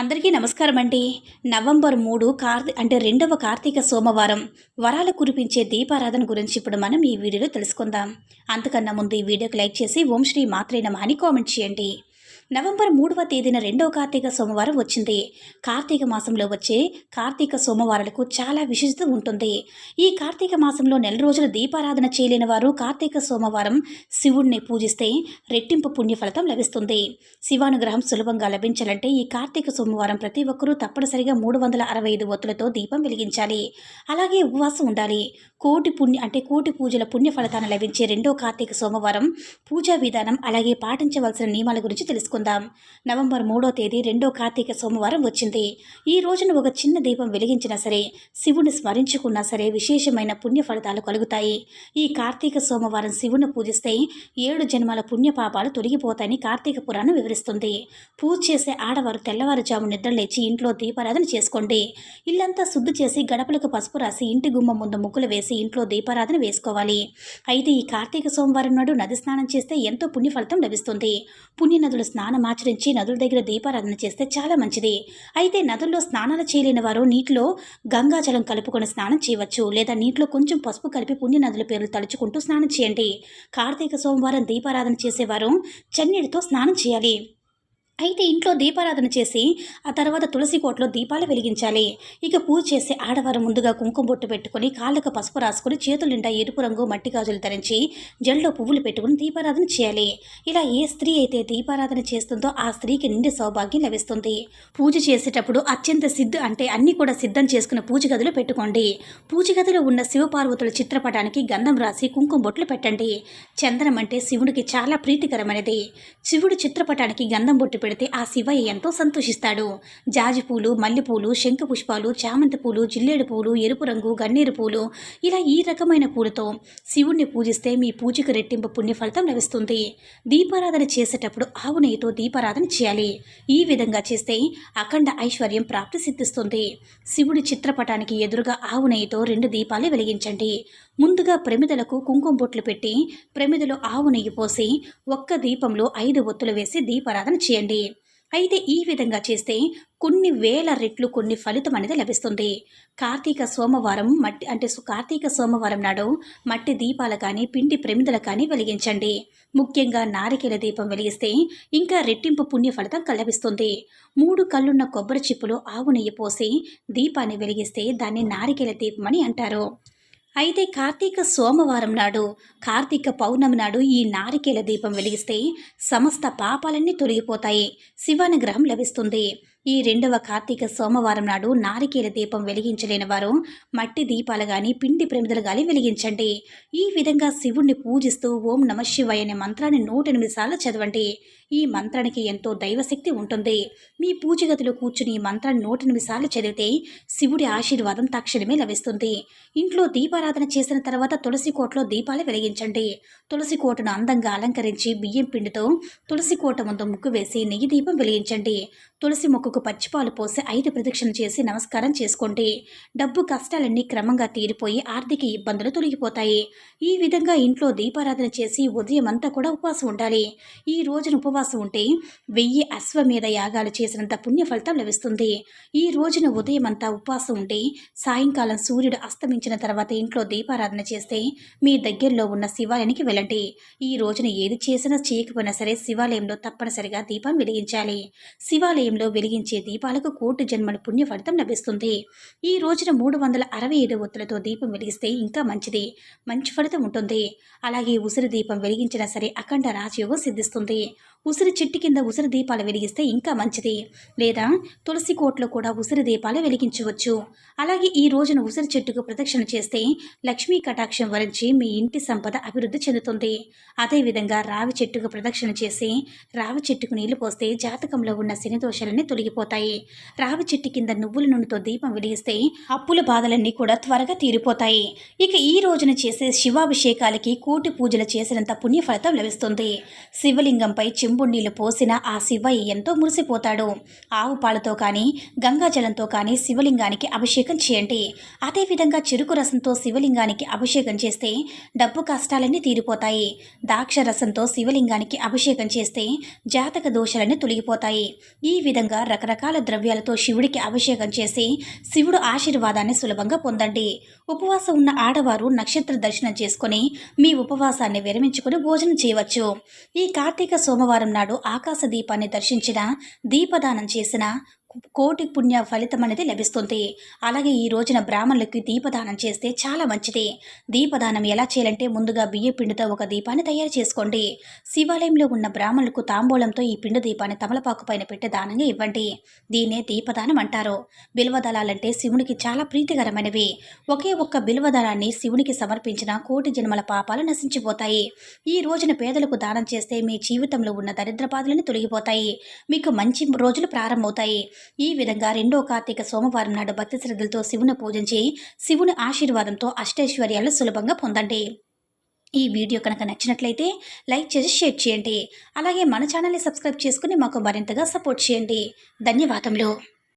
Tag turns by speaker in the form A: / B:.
A: అందరికీ నమస్కారం అండి నవంబర్ మూడు కార్తీ అంటే రెండవ కార్తీక సోమవారం. వరాలు కురిపించే దీపారాధన గురించి ఇప్పుడు మనం ఈ వీడియోలో తెలుసుకుందాం. అంతకన్నా ముందు ఈ వీడియోకి లైక్ చేసి ఓం శ్రీ మాత్రే నమః అని కామెంట్ చేయండి. నవంబర్ మూడవ తేదీన రెండవ కార్తీక సోమవారం వచ్చింది. కార్తీక మాసంలో వచ్చే కార్తీక సోమవారాలకు చాలా విశిష్టత ఉంటుంది. ఈ కార్తీక మాసంలో నెల రోజులు దీపారాధన చేయలేని వారు కార్తీక సోమవారం శివుణ్ణి పూజిస్తే రెట్టింపు పుణ్య ఫలితం లభిస్తుంది. శివానుగ్రహం సులభంగా లభించాలంటే ఈ కార్తీక సోమవారం ప్రతి ఒక్కరూ తప్పనిసరిగా మూడు వందల అరవై ఐదు ఒత్తులతో దీపం వెలిగించాలి. అలాగే ఉపవాసం ఉండాలి. కోటి పుణ్య అంటే కోటి పూజల పుణ్య ఫలితాన్ని లభించే రెండో కార్తీక సోమవారం పూజా విధానం అలాగే పాటించవలసిన నియమాల గురించి తెలుసుకుందాం. నవంబర్ మూడో తేదీ రెండో కార్తీక సోమవారం వచ్చింది. ఈ రోజున ఒక చిన్న దీపం వెలిగించినా సరే శివుని స్మరించుకున్నా సరే విశేషమైన పుణ్య ఫలితాలు కలుగుతాయి. ఈ కార్తీక సోమవారం శివుని పూజిస్తే ఏడు జన్మల పుణ్య పాపాలు తొలగిపోతాయని కార్తీక పురాణం వివరిస్తుంది. పూజ చేసే ఆడవారు తెల్లవారుజాము నిద్రలేచి ఇంట్లో దీపారాధన చేసుకోండి. ఇల్లంతా శుద్ధి చేసి గడపలకు పసుపు రాసి ఇంటి గుమ్మం ముందు ముగ్గులు వేసి ఇంట్లో దీపారాధన వేసుకోవాలి. అయితే ఈ కార్తీక సోమవారం నాడు నది స్నానం చేస్తే ఎంతో పుణ్య ఫలితం లభిస్తుంది. పుణ్య నదులు స్నానం ఆచరించి నదుల దగ్గర దీపారాధన చేస్తే చాలా మంచిది. అయితే నదుల్లో స్నానాలు చేయలేని వారు నీటిలో గంగాజలం కలుపుకొని స్నానం చేయవచ్చు. లేదా నీటిలో కొంచెం పసుపు కలిపి పుణ్య నదుల పేర్లు తలుచుకుంటూ స్నానం చేయండి. కార్తీక సోమవారం దీపారాధన చేసేవారు చన్నీటితో స్నానం చేయాలి. అయితే ఇంట్లో దీపారాధన చేసి ఆ తర్వాత తులసి కోటలో దీపాలు వెలిగించాలి. ఇక పూజ చేసి ఆడవారు ముందుగా కుంకుమ బొట్టు పెట్టుకుని కాళ్ళకు పసుపు రాసుకుని చేతులు నిండా ఎరుపు రంగు మట్టి గాజులు ధరించి జల్లో పువ్వులు పెట్టుకుని దీపారాధన చేయాలి. ఇలా ఏ స్త్రీ అయితే దీపారాధన చేస్తుందో ఆ స్త్రీకి నిండి సౌభాగ్యం లభిస్తుంది. పూజ చేసేటప్పుడు అత్యంత సిద్ధ అంటే అన్ని కూడా సిద్ధం చేసుకున్న పూజ గదిలో పెట్టుకోండి. పూజ గదిలో ఉన్న శివపార్వతుల చిత్రపటానికి గంధం రాసి కుంకుమ బొట్లు పెట్టండి. చందనం అంటే శివుడికి చాలా ప్రీతికరమైనది. శివుడు చిత్రపటానికి గంధం బొట్టు పెడితే ఆ శివయ్య ఎంతో సంతోషిస్తాడు. జాజి పూలు మల్లెపూలు శంఖ పుష్పాలు చామంతి పూలు జిల్లేడు పూలు ఎరుపు రంగు గన్నేరు పూలు ఇలా ఈ రకమైన పూలతో శివుణ్ణి పూజిస్తే మీ పూజకు రెట్టింపు పుణ్య ఫలితం లభిస్తుంది. దీపారాధన చేసేటప్పుడు ఆవు నెయ్యితో దీపారాధన చేయాలి. ఈ విధంగా చేస్తే అఖండ ఐశ్వర్యం ప్రాప్తి సిద్ధిస్తుంది. శివుడి చిత్రపటానికి ఎదురుగా ఆవు నెయ్యితో రెండు దీపాలు వెలిగించండి. ముందుగా ప్రమిదలకు కుంకుమ బొట్లు పెట్టి ప్రమిదలో ఆవు నెయ్యి పోసి ఒక్క దీపంలో ఐదు ఒత్తులు వేసి దీపారాధన చేయండి. అయితే ఈ విధంగా చేస్తే కొన్ని వేల రెట్లు కొన్ని ఫలితం అనేది లభిస్తుంది. కార్తీక సోమవారం మట్టి అంటే కార్తీక సోమవారం నాడు మట్టి దీపాలు కానీ పిండి ప్రమిదలు కానీ వెలిగించండి. ముఖ్యంగా నారికేల దీపం వెలిగిస్తే ఇంకా రెట్టింపు పుణ్య ఫలితం లభిస్తుంది. మూడు కళ్ళున్న కొబ్బరి చిప్పులో ఆవు నెయ్యి పోసి దీపాన్ని వెలిగిస్తే దాన్ని నారికేల దీపం అని అంటారు. అయితే కార్తీక సోమవారం నాడు కార్తీక పౌర్ణమి నాడు ఈ నారికేల దీపం వెలిగిస్తే సమస్త పాపాలన్నీ తొలగిపోతాయి. శివానుగ్రహం లభిస్తుంది. ఈ రెండవ కార్తీక సోమవారం నాడు నారికేల దీపం వెలిగించలేని వారు మట్టి దీపాలు గాని పిండి ప్రమిదలు కానీ వెలిగించండి. ఈ విధంగా శివుణ్ణి పూజిస్తూ ఓం నమ శివాయ అనే మంత్రాన్ని నూట ఎనిమిది సార్లు చదవండి. ఈ మంత్రానికి ఎంతో దైవశక్తి ఉంటుంది. మీ పూజ గదిలో కూర్చుని ఈ మంత్రాన్ని నూట ఎనిమిది సార్లు చదివితే శివుడి ఆశీర్వాదం తక్షణమే లభిస్తుంది. ఇంట్లో దీపారాధన చేసిన తర్వాత తులసి కోటలో దీపాలు వెలిగించండి. తులసి కోటను అందంగా అలంకరించి బియ్యం పిండితో తులసి కోట ముందు ముగ్గు వేసి నెయ్యి దీపం వెలిగించండి. తులసి మొక్కకు పచ్చిపాలు పోసి ఐదు ప్రదక్షిణ చేసి నమస్కారం చేసుకోండి. డబ్బు కష్టాలన్నీ క్రమంగా తీరిపోయి ఆర్థిక ఇబ్బందులు తొలగిపోతాయి. ఈ విధంగా ఇంట్లో దీపారాధన చేసి ఉదయం అంతా కూడా ఉపవాసం ఉండాలి. ఈ రోజున ఉపవాసం ఉంటే వెయ్యి అశ్వమేధ యాగాలు చేసినంత పుణ్య ఫలితం లభిస్తుంది. ఈ రోజున ఉదయం అంతా ఉపవాసం ఉంటే సాయంకాలం సూర్యుడు అస్తమించిన తర్వాత ఇంట్లో దీపారాధన చేస్తే మీ దగ్గరలో ఉన్న శివాలయానికి వెళ్ళండి. ఈ రోజున ఏది చేసినా చేయకపోయినా సరే శివాలయంలో తప్పనిసరిగా దీపం వెలిగించాలి. శివాలయంలో వెలిగించే దీపాలకు కోటి జన్మల పుణ్య ఫలితం లభిస్తుంది. ఈ రోజున మూడు వందల అరవై ఐదు ఒత్తులతో దీపం వెలిగిస్తే ఇంకా మంచిది. మంచి ఫలితం ఉంటుంది. అలాగే ఉసిరి దీపం వెలిగించినా సరే అఖండ రాజయోగం సిద్ధిస్తుంది. ఉసిరి చెట్టు కింద ఉసిరి దీపాలు వెలిగిస్తే ఇంకా మంచిది. లేదా తులసి కోట్లో కూడా ఉసిరి దీపాలు వెలిగించవచ్చు. అలాగే ఈ రోజున ఉసిరి చెట్టుకు ప్రదక్షిణ చేస్తే లక్ష్మీ కటాక్షం వరించి మీ ఇంటి సంపద అభివృద్ధి చెందుతుంది. అదేవిధంగా రావి చెట్టుకు ప్రదక్షిణ చేసి రావి చెట్టుకు నీళ్ళు పోస్తే జాతకంలో ఉన్న శని దోషాలన్నీ తొలగిపోతాయి. రావి చెట్టు కింద నువ్వుల నూనెతో దీపం వెలిగిస్తే అప్పుల బాధలన్నీ కూడా త్వరగా తీరిపోతాయి. ఇక ఈ రోజున చేసే శివాభిషేకాలకి కోటి పూజలు చేసినంత పుణ్య ఫలితం లభిస్తుంది. శివలింగంపై చివరి చెంబుడు నీళ్ళు పోసిన ఆ శివయ్య ఎంతో మురిసిపోతాడు. ఆవు పాలతో కానీ గంగాజలంతో కానీ శివలింగానికి అభిషేకం చేయండి. అదేవిధంగా చెరుకు రసంతో శివలింగానికి అభిషేకం చేస్తే డబ్బు కష్టాలన్నీ తీరిపోతాయి. ద్రాక్ష రసంతో శివలింగానికి అభిషేకం చేస్తే జాతక దోషాలన్నీ తొలగిపోతాయి. ఈ విధంగా రకరకాల ద్రవ్యాలతో శివుడికి అభిషేకం చేసి శివుడు ఆశీర్వాదాన్ని సులభంగా పొందండి. ఉపవాసం ఉన్న ఆడవారు నక్షత్ర దర్శనం చేసుకొని మీ ఉపవాసాన్ని విరమించుకుని భోజనం చేయవచ్చు. ఈ కార్తీక సోమవారం నాడు ఆకాశ దీపాన్ని దర్శించిన దీపదానం చేసిన కోటి పుణ్య ఫలితం అనేది లభిస్తుంది. అలాగే ఈ రోజున బ్రాహ్మణులకి దీపదానం చేస్తే చాలా మంచిది. దీపదానం ఎలా చేయాలంటే ముందుగా బియ్య పిండితో ఒక దీపాన్ని తయారు చేసుకోండి. శివాలయంలో ఉన్న బ్రాహ్మణులకు తాంబూలంతో ఈ పిండి దీపాన్ని తమలపాకు పైన పెట్టి దానంగా ఇవ్వండి. దీన్నే దీపదానం అంటారు. బిల్వదళాలంటే శివునికి చాలా ప్రీతికరమైనవి. ఒకే ఒక్క బిల్వదళాన్ని శివునికి సమర్పించిన కోటి జన్మల పాపాలు నశించిపోతాయి. ఈ రోజున పేదలకు దానం చేస్తే మీ జీవితంలో ఉన్న దరిద్ర బాధలను తొలగిపోతాయి. మీకు మంచి రోజులు ప్రారంభమవుతాయి. ఈ విధంగా రెండో కార్తీక సోమవారం నాడు భక్తి శ్రద్ధలతో శివుని పూజించి శివుని ఆశీర్వాదంతో అష్టైశ్వర్యాలు సులభంగా పొందండి. ఈ వీడియో కనుక నచ్చినట్లయితే లైక్ చేసి షేర్ చేయండి. అలాగే మన ఛానల్ని సబ్స్క్రైబ్ చేసుకుని మాకు మరింతగా సపోర్ట్ చేయండి. ధన్యవాదములు.